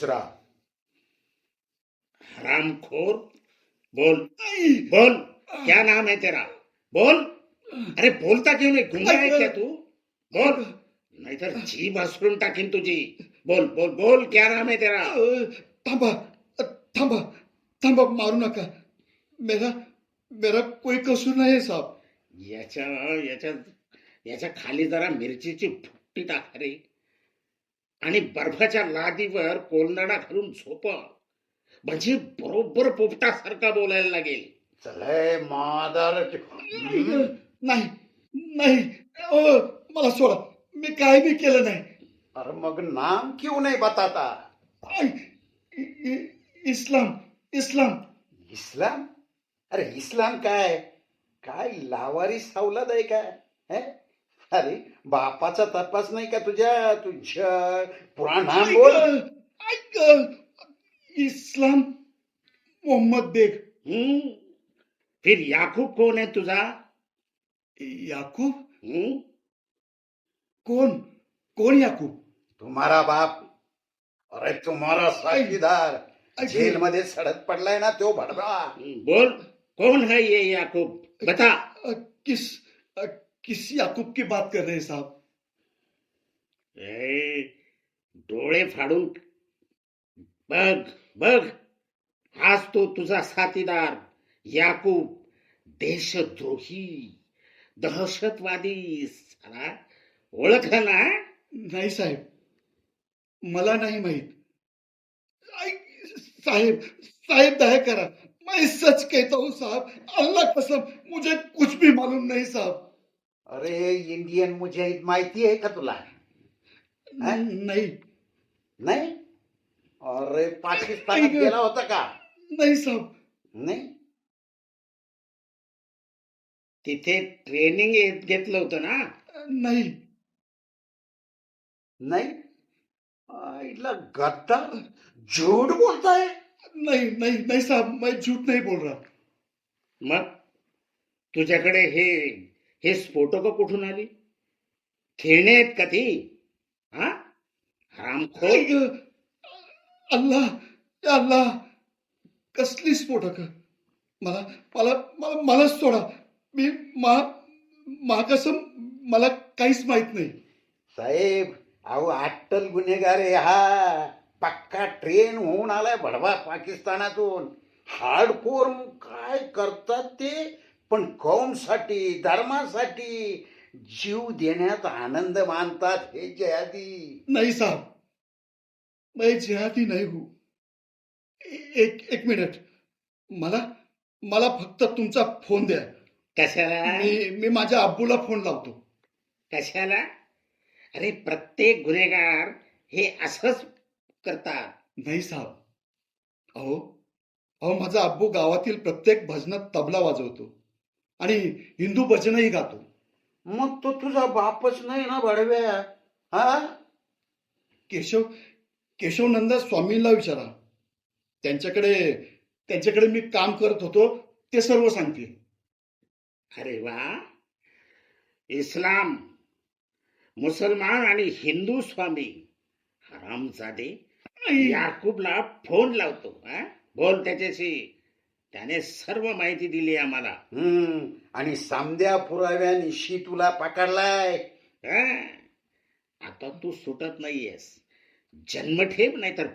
दुसरा. हरामखोर बोल. बोल. क्या नाम है तेरा? बोल. अरे बोलता क्यों नहीं? गुंगा है क्या तू? बोल. नाहीतर जीभ हसरून टाकीन तुझी. बोल बोल बोल. क्या नाम है तेरा? थांबा. थांबा. थांबा मारू नका. मेरा मेरा कोई कसूर नाही साहब. याच्या याच्या याच्या खाली जरा मिरचीची फुट्टी टाका रे. आणि बर्फाच्या लादीवर कोलनाडा घालून झोप. म्हणजे बरोबर पोपटासारखा बोलायला लागेल. चलय मादर नाही नाही मला सोडा. मी काय बी केलं नाही. अरे मग नाम क्यों नहीं बताता. आय, इ- इ- इस्लाम इस्लाम. इस्लाम? अरे इस्लाम काय? काय लावारी सावलाद आहे काय? हे? अरे बापाचा तपास नाही का तुझ्या? तुझ्या पुराण बोल. ऐक, इस्लाम मोहम्मद बेग. हम्म. फिर याकूब कोण आहे तुझा? याकूब? हम्म. कोण? कोण याकूब? तुम्हारा बाप. अरे तुम्हारा साथीदार. ऐक- जेल मध्ये सडत पडलाय ना तो भडबा बोल कौन है ये याकूब? बता. किस किस याकूब की बात कर रहे हैं साहब? डोळे फाडून बघ बघ हाच तो तुझा साथीदार याकूब देशद्रोही दहशतवादी साला ओळखलं ना? नाही साहेब मला नाही माहित। साहेब साहेब दया करा। मैं सच कहता हूँ साहब अल्लाह कसम मुझे कुछ भी मालूम नहीं साहब। अरे इंडियन मुजाहिद माहिती आहे का तुला? नहीं. नाही? अरे पाकिस्तानात गेला होता का? नहीं साहब. नाही? तिथे ट्रेनिंग घेतलं होतं ना? नहीं. नाही? आईला गद्दा झूठ बोलताय? नहीं नहीं नहीं साहब मैं झूठ नहीं बोल रहा मग? तुझ्याकडे हे हे स्फोटक कुठून आली? खेळणे आहेत का ती? हा? अल्लाह या अल्लाह कसली स्फोटक? मला मला मला मलाच सोडा. मी मा मा कसम मला काहीच माहीत नाही. साहेब अहो अट्टल गुन्हेगार आहे हा. पक्का ट्रेन होऊन आलाय भडवा पाकिस्तानातून. हार्डकोर काय करतात ते? पण कौमसाठी धर्मासाठी जीव देण्यात आनंद मानतात हे जयादी. नहीं साहब मैं जिहादी नहीं हूं. एक एक मिनिट. मला मला फक्त तुमचा फोन द्या. कशाला? मी मी माझ्या अब्बूला फोन लावतो. कशाला? अरे प्रत्येक गुन्हेगार हे असंच करतात. नाही साहब. अहो अहो माझा अब्बू गावातील प्रत्येक भजनात तबला वाजवतो. आणि हिंदू भजनही गातो. मग तो तुझा बापच नाही ना भडव्या? हा? केशव केशवनंद स्वामींना विचारा. त्यांच्याकडे त्यांच्याकडे मी काम करत होतो ते सर्व सांगतील. अरे वा! इस्लाम मुसलमान आणि हिंदू स्वामी. हरामजादे. याकूबला फोन लावतो? बोल त्याच्याशी. त्याने सर्व माहिती दिली आम्हाला. हम्म आणि सामद्या पुराव्यानिशी तुला पकडलाय. हा? आता तू सुटत नाहीयेस. जन्मठेप नाहीतर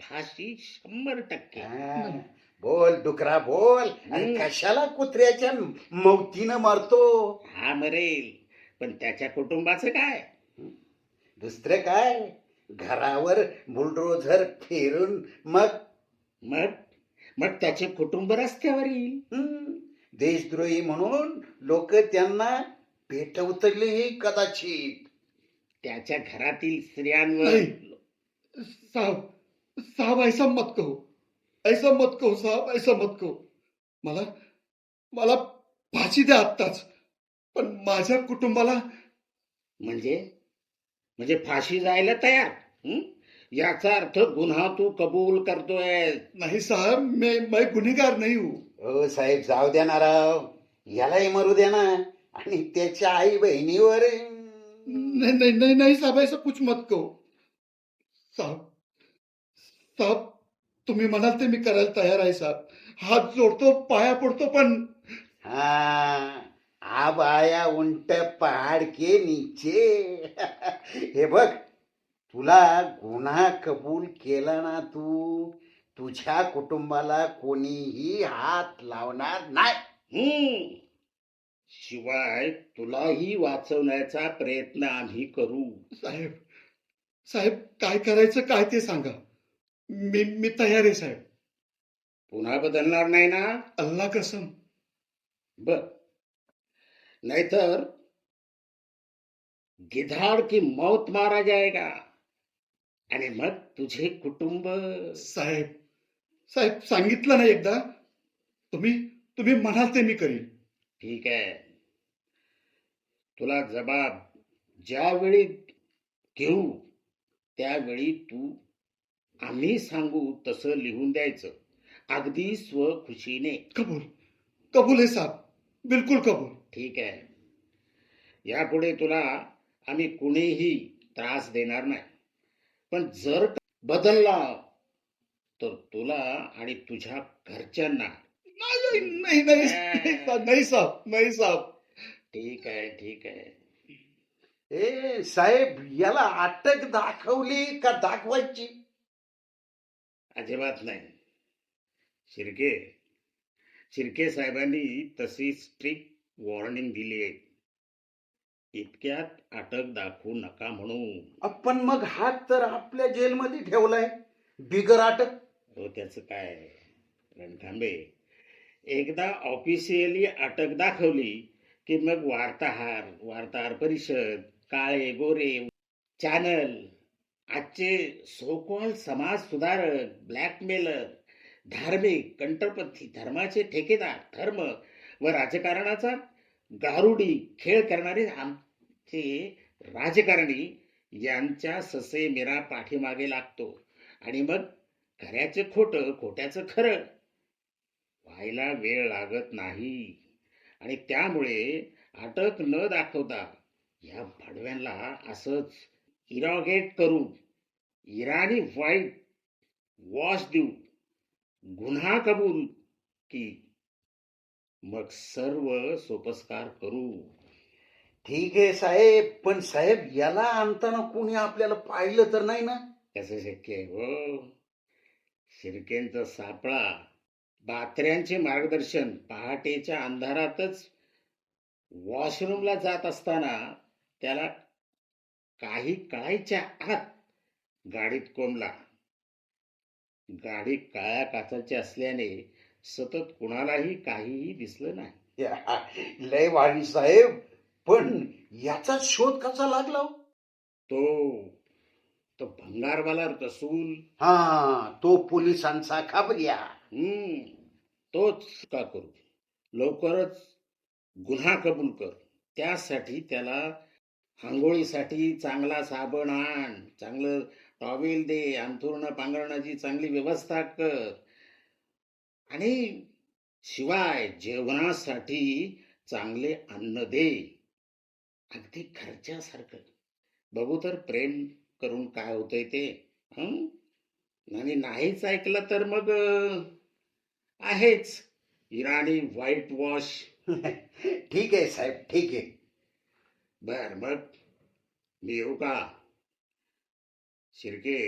फाशी शंभर टक्के. हा, बोल डुकरा बोल. आणि हम्म. कशाला कुत्र्याच्या मौतीनं मरतो? हा मरेल. पण त्याच्या कुटुंबाचं काय? दुसरं काय? घरावर बुलडोझर फेरून मग? मग? मग त्याचे कुटुंब रस्त्यावर येईल. हम्म, देशद्रोही म्हणून लोक त्यांना पेटवतलेही कदाचित. त्याच्या घरातील स्त्रियांवर नाही. साहब साहब ऐसा मत कहो ऐसा मत कहो साहब ऐसा मत कहो मला मला फाशी द्या आत्ताच. पण माझ्या कुटुंबाला म्हणजे? म्हणजे फाशी जायला तयार. हं? याचा अर्थ गुन्हा तू कबूल करतोय. नाही साहब मैं मैं गुन्हेगार नहीं हूँ. हो साहेब जाऊ द्या ना राव. यालाही मरू द्या ना. आणि त्याच्या आई बहिणीवर नहीं नहीं नहीं नहीं साहब ऐसा कुछ मत कहो. साहब साहेब तुम्ही म्हणाल ते मी करायला तयार आहे साहेब. हात जोडतो पाया पडतो पण हा अब आया उंट पहाड के नीचे. हे बघ तुला गुन्हा कबूल केला ना तू तुझ्या कुटुंबाला कोणीही हात लावणार नाही. शिवाय तुलाही वाचवण्याचा प्रयत्न आम्ही करू. साहेब साहेब काय करायचं काय ते सांगा. मी मी तयार आहे साहेब. पुन्हा बदलणार नाही ना? अल्ला कसम. बर. नाहीतर गिधाड की मौत मारा जाएगा आणि मग तुझे कुटुंब? साहेब साहेब सांगितलं ना एकदा तुम्ही तुम्ही म्हणाल ते मी करीन. ठीक आहे. तुला जबाब ज्यावेळी घेऊ त्यावेळी तू आम्ही सांगू तसं लिहून द्यायचं. अगदी स्वखुशीने. कबूल कबूल आहे साहेब बिलकुल कबूल. ठीक आहे. यापुढे तुला आम्ही कुणीही त्रास देणार नाही. पण जर बदलला तर तुला आणि तुझ्या घरच्यांना. नाही नाही नाही नाही साहेब, नाही साहेब नाही साहेब. ठीक आहे ठीक आहे. ए साहेब याला अटक दाखवली का दाखवायची? अजिबात नाही. शिर्के शिर्के साहेबांनी तशी स्ट्रिक्ट वॉर्निंग दिली आहे. इतक्यात अटक दाखवू नका म्हणून. पण मग हात तर आपल्या जेलमध्ये ठेवलाय. बिगर अटक. हो त्याचं काय? रणखांबे एकदा ऑफिशियली अटक दाखवली की मग वार्ताहर वार्ताहर परिषद काळे गोरे चॅनल आजचे सोकॉल समाज सुधारक ब्लॅकमेलर धार्मिक कंटरपंथी धर्माचे ठेकेदार धर्म व राजकारणाचा गारुडी खेळ करणारे की राजकारणी यांच्या ससे मेरा पाठीमागे लागतो. आणि मग खऱ्याचं खोटं खोट्याचं खरं व्हायला वेळ लागत नाही. आणि त्यामुळे अटक न दाखवता या भडव्यांना असंच इरॉगेट करू इराणी वाईट वॉश देऊ गुन्हा कबूल की मग सर्व सोपस्कार करू. ठीक आहे साहेब पण साहेब याला आणताना कोणी आपल्याला पाहिलं तर नाही ना? कसं शक्य आहे? हो. शिरकेंचा सापळा बात्र्यांचे मार्गदर्शन पहाटेच्या अंधारातच वॉशरूमला जात असताना त्याला काही कळायच्या आत गाडीत कोंबला. गाडी काळ्या काचाची असल्याने सतत कुणालाही काहीही दिसलं नाही. लय वाणी साहेब. पण याचा शोध कसा लागला हो? तो तो भंगारवाला रसूल. हा तो पोलिसांचा खाबऱ्या हम्म तोच का करू? लवकरच गुन्हा कबूल कर. त्यासाठी त्याला आंघोळीसाठी चांगला साबण आण. चांगलं टॉवेल दे. अंथरुण पांघरणाची चांगली व्यवस्था कर. आणि शिवाय जेवणासाठी चांगले अन्न दे. अगदी घरच्यासारखं बघू तर प्रेम करून काय होतंय ते. हं? आणि नाहीच ऐकलं तर मग आहेच. इराणी व्हाईट वॉश ठीक आहे साहेब ठीक आहे. बर मग मी येऊ का? शिर्के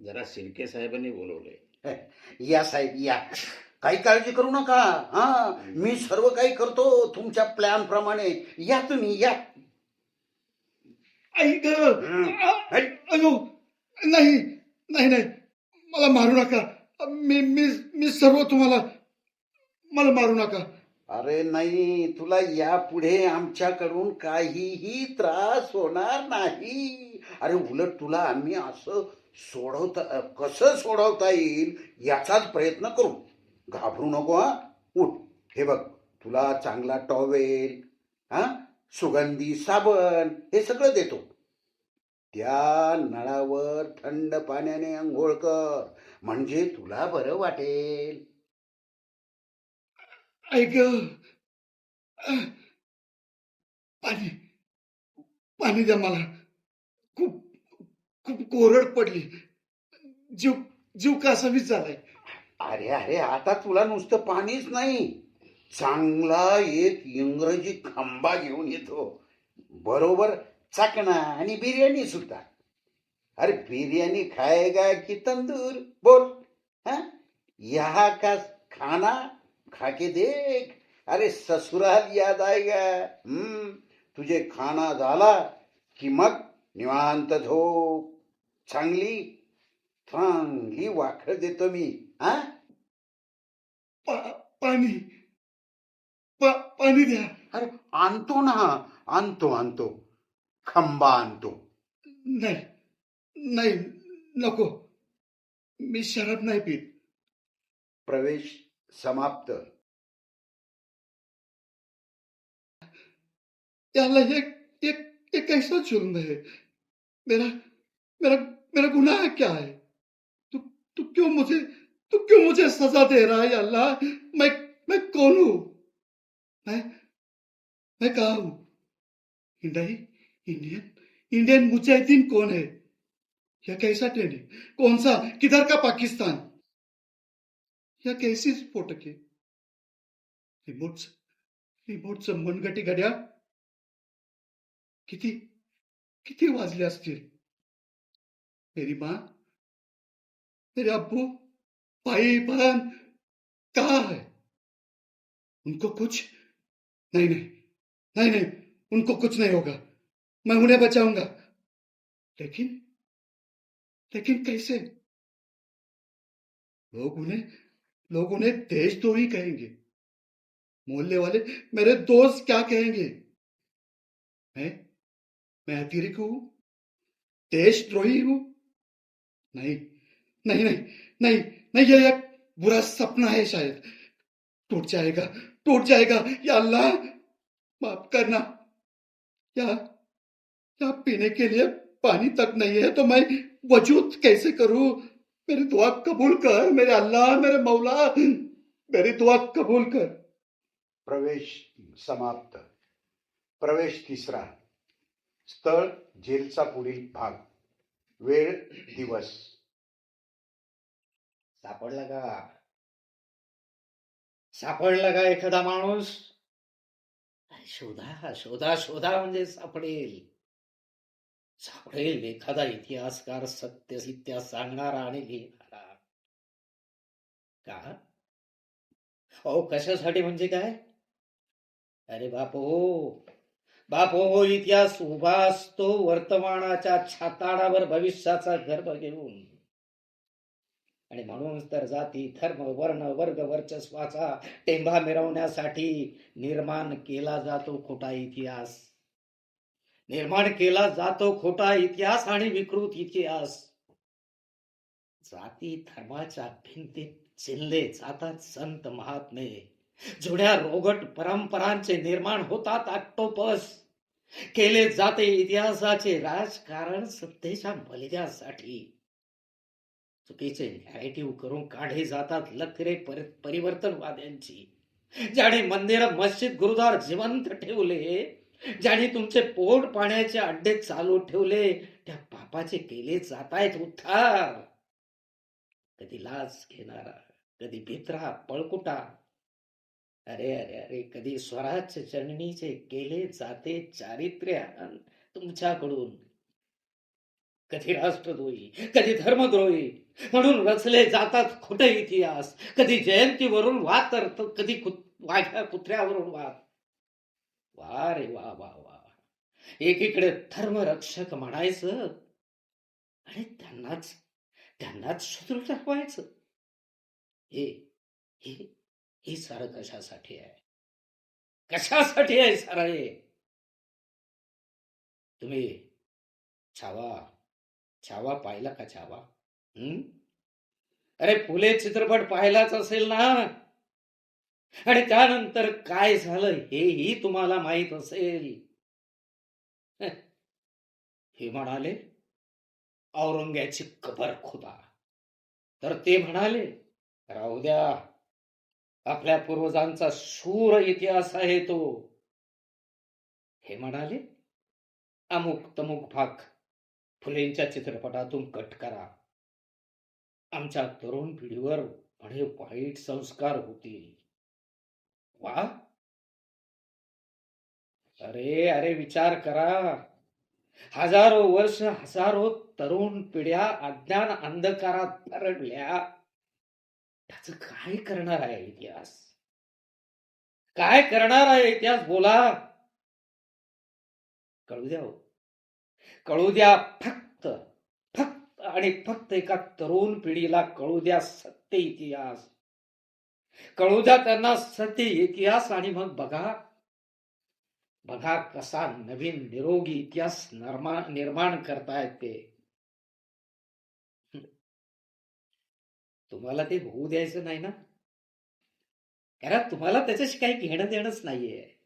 जरा शिर्के साहेबांनी बोलवलंय. या साहेब या. काही काळजी करू नका. हा मी सर्व काही करतो तुमच्या प्लॅन प्रमाणे. या तुम्ही या. अयो नाही नाही नाही. मला मारू नका. मी मी मी सर्व तुम्हाला मला मारू नका. अरे नाही तुला यापुढे आमच्याकडून काहीही त्रास होणार नाही. अरे उलट तुला आम्ही असं सोडवता कसं सोडवता येईल याचाच प्रयत्न करू. घाबरू नको हा. उठ. हे बघ तुला चांगला टॉवेल हा सुगंधी साबण हे सगळं देतो. त्या नळावर थंड पाण्याने आंघोळ कर. म्हणजे तुला बरं वाटेल. ऐक. पाणी पाणी द्या मला. खूप खूप कोरड पडली. जीव जीव कासावीस झालाय अरे अरे आता तुला नुसतं पाणीच नाही. चांगला एक इंग्रजी खांबा घेऊन येतो. बरोबर चाकणा आणि बिर्याणी सुद्धा. अरे बिर्याणी खाएगा की तंदूर? बोल. हा? यहाँ का खाना? खाके देख. अरे ससुराल याद आएगा हम्म. तुझे खाना झाला की मग निवांत झोप. चांगली चांगली वाखर देतो मी. हा? पाणी पा- पाणी द्या अरे आणतो ना आणतो आणतो खंबा आणतो नाही नाही नको। मी शराब नाही पीत। प्रवेश समाप्त। याला एक एक एक कैसा जुल्म है? मेरा मेरा मेरा गुनाह क्या है? तू तू क्यों मुझे तू क्यों मुझे सजा दे रहा है अल्लाह? मैं मैं कौन हूँ? मैं मैं कहा हूँ? इंडियाई इंडियन इंडियन मुजाहिदीन कौन है? यह कैसा ट्रेन है कौन सा? किधर का पाकिस्तान? या कैसी स्फोटक है रिमोट रिमोटचं मनगटी घड्याळ किती किती वाजले असतील? मेरी माँ? मेरे अब्बू? भाई बहन कहा है? उनको कुछ नहीं नहीं नहीं नहीं, उनको कुछ नहीं होगा। मैं उन्हें बचाऊँगा। लेकिन लेकिन कैसे? लोग उन्हें लोग उन्हें देशद्रोही कहेंगे। मोहल्ले वाले मेरे दोस्त क्या कहेंगे? मैं मैं अतिरिक्त हूँ देशद्रोही हूँ। नहीं नहीं नहीं नहीं नहीं ये एक बुरा सपना है शायद। टूट जाएगा टूट जाएगा। या अल्लाह, माफ़ करना। या या पीने के लिए पानी तक नहीं है तो मैं वजूद कैसे करूँ? मेरी दुआ कबूल कर, मेरे अल्लाह, मेरे मौला, मेरी दुआ कबूल कर। प्रवेश समाप्त। प्रवेश तिसरा। स्थळ जेलचा पुढील भाग। वेळ, दिवस। सापडला का? सापडला का एखादा माणूस? शोधा शोधा शोधा म्हणजे सापडेल. सापडेल एखादा इतिहासकार सत्य इतिहास सांगणारा आणि लिहिणारा. का? अहो कशासाठी म्हणजे काय? अरे बापो बापो हो इतिहास उभा असतो वर्तमानाच्या छाताडावर भविष्याचा गर्भ घेऊन. आणि म्हणून तर जाती धर्म वर्ण वर्ग वर्चस्वाचा टेंभा मिरवण्यासाठी निर्माण केला जातो खोटा इतिहास. निर्माण केला जातो खोटा इतिहास आणि विकृत इतिहास. जाती धर्माच्या भिंतीत चिनले जातात संत महात्मे. जुन्या रोगट परंपरांचे निर्माण होतात आटोपस केले जाते इतिहासाचे राजकारण सत्तेच्या बलिद्यासाठी चुकीचे नॅरेटिव्ह करून काढले जातात. लखरे परिवर्तनवाद्यांची. ज्याने मंदिर मस्जिद गुरुद्वार जिवंत ठेवले ज्याने तुमचे पोट पाण्याचे अड्डे चालू ठेवले त्या पापाचे केले जातायत उद्धार. कधी लाच घेणारा कधी भित्रा पळकुटा. अरे अरे अरे कधी स्वराज्य जननीचे केले जाते चारित्र्य. तुमच्याकडून कधी राष्ट्रद्रोही कधी धर्मद्रोही म्हणून रचले जातात खोटे इतिहास. कधी जयंतीवरून वा तर कधी कुत- वाघ्या कुत्र्यावरून वा वा रे वा वा वा. एकीकडे धर्मरक्षक म्हणायचं आणि त्यांनाच त्यांनाच शत्रू ठरवायचं. हे हे हे सारं कशासाठी आहे? कशासाठी आहे सारं हे? तुम्ही छावा. छावा पाहिला का छावा? हम्म अरे फुले चित्रपट पाहिलाच असेल ना. आणि त्यानंतर काय झालं हेही तुम्हाला माहीत असेल. हे म्हणाले औरंग्याची कबर खुदा. तर ते म्हणाले राहू द्या. आपल्या पूर्वजांचा शूर इतिहास आहे तो. हे म्हणाले अमुक तमुक भाग फुलेंच्या चित्रपटातून कट करा. आमच्या तरुण पिढीवर म्हणे वाईट संस्कार होतील. वा? अरे अरे विचार करा. हजारो वर्ष हजारो तरुण पिढ्या अज्ञान अंधकारात भरडल्या त्याच काय करणार आहे इतिहास? काय करणार आहे इतिहास? बोला. कळू द्या हो. कळू द्या फक्त फक्त आणि फक्त एका तरुण पिढीला कळू द्या सत्य इतिहास. कळू द्या त्यांना सत्य इतिहास आणि मग बघा बघा कसा नवीन निरोगी इतिहास निर्माण निर्माण करतायत ते. तुम्हाला ते होऊ द्यायचं नाही ना? कारण तुम्हाला त्याच्याशी काही घेणं देणंच नाहीये.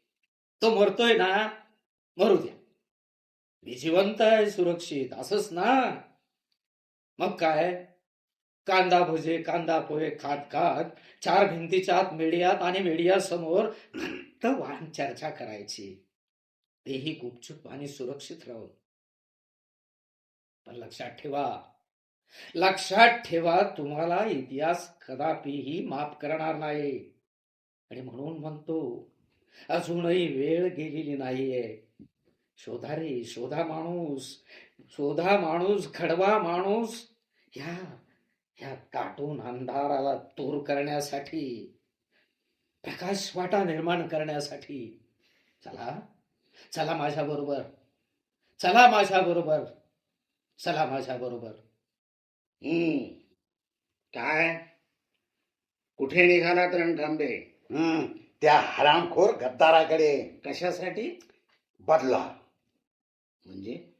तो मरतोय ना मरू द्या. मी जिवंत आहे सुरक्षित. असंच ना? मग काय? कांदा भजे कांदा पोहे खात खात चार भिंतीच्या आत मीडियात आणि मीडिया समोर वाहन चर्चा करायची. तेही गुपचूप आणि सुरक्षित राहून. पण लक्षात ठेवा लक्षात ठेवा तुम्हाला इतिहास कदापिही माफ करणार नाही. आणि म्हणून म्हणतो अजूनही वेळ गेलेली नाहीये. शोधा रे शोधा माणूस शोधा माणूस घडवा माणूस. ह्या ह्या काटून अंधाराला दूर करण्यासाठी प्रकाश वाटा निर्माण करण्यासाठी. चला चला माझ्या बरोबर चला माझ्या बरोबर चला माझ्या बरोबर. हम्म काय? कुठे निघालात रणखांबे हम्म, त्या हरामखोर गद्दाराकडे. कशासाठी? बदला. म्हणजे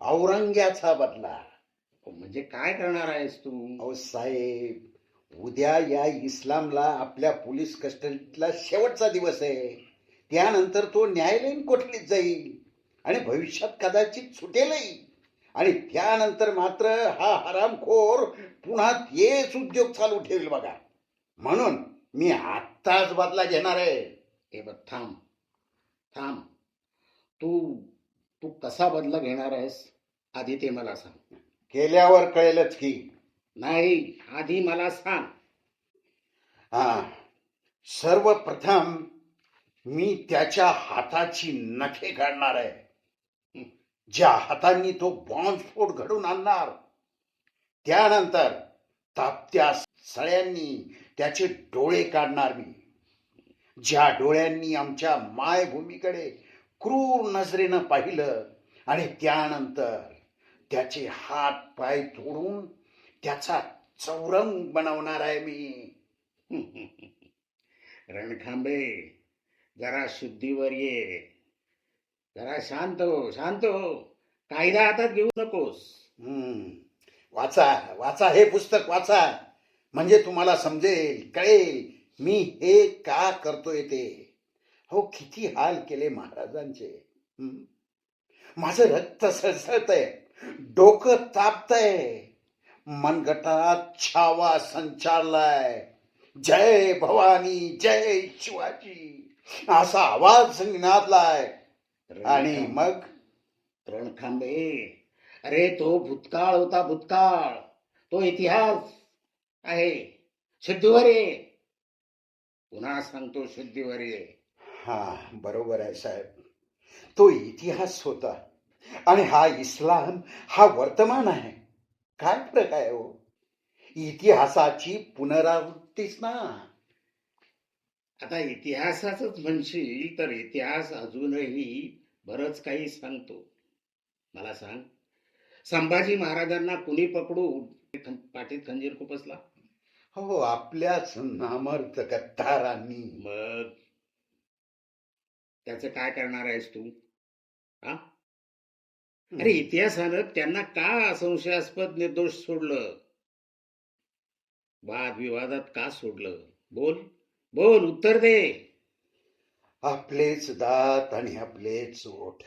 औरंग्याचा बदला. म्हणजे काय करणार आहेस तू? अहो साहेब उद्या या इस्लामला आपल्या पोलीस कस्टडीतला शेवटचा दिवस आहे. त्यानंतर तो न्यायालयीन कोठडीत जाईल आणि भविष्यात कदाचित सुटेलही. आणि त्यानंतर मात्र हा हरामखोर पुन्हा तेच उद्योग चालू ठेवेल बघा. म्हणून मी आत्ताच बदला घेणार आहे. हे बघ थांब. थांब. तू तू कसा बदला घेणार आहेस आधी ते मला सांग. केल्यावर कळेलच की. नाही आधी मला सांग. हा. सर्वप्रथम मी त्याच्या हाताची नखे काढणार आहे. ज्या हातांनी तो बॉम्बस्फोट घडून आणणार. त्यानंतर तापत्या सळ्यांनी त्याचे डोळे काढणार मी. ज्या डोळ्यांनी आमच्या मायभूमीकडे क्रूर नजरेनं पाहिलं आणि त्यानंतर त्याचे हात पाय तोडून त्याचा चौरंग बनवणार आहे मी. रणखांबे जरा शुद्धीवर ये. जरा शांत हो शांत हो. कायदा हातात घेऊ नकोस. हम्म. वाचा वाचा हे पुस्तक वाचा. म्हणजे तुम्हाला समजेल कळेल मी हे का करतोय ते. हो किती हाल केले महाराजांचे. माझं रक्त सळसळतंय डोकं तापतंय. मनगटात छावा संचारलाय. जय भवानी जय शिवाजी. असा आवाज निनादलाय आणि मग? रणखांबे. अरे तो भूतकाळ होता भूतकाळ. तो इतिहास आहे. शुद्धीवर ये. पुन्हा सांगतो शुद्धीवर ये. हा बरोबर आहे साहेब. तो इतिहास होता. आणि हा इस्लाम हा वर्तमान आहे. काय फरक आहे हो? इतिहासाची पुनरावृत्तीच ना. आता इतिहासाच म्हणशील तर इतिहास अजूनही बरंच काही सांगतो. मला सांग. संभाजी महाराजांना कुणी पकडू पाठीत खंजीर खुपसला? हो आपल्याच नामर्थ गद्दारांनी. मग? त्याचं काय करणार आहेस तू? हा? अरे इतिहासानं त्यांना का संशयास्पद निर्दोष सोडलं? वाद विवादात का सोडलं? बोल. बोल उत्तर दे. आपलेच दात आणि आपलेच ओठ.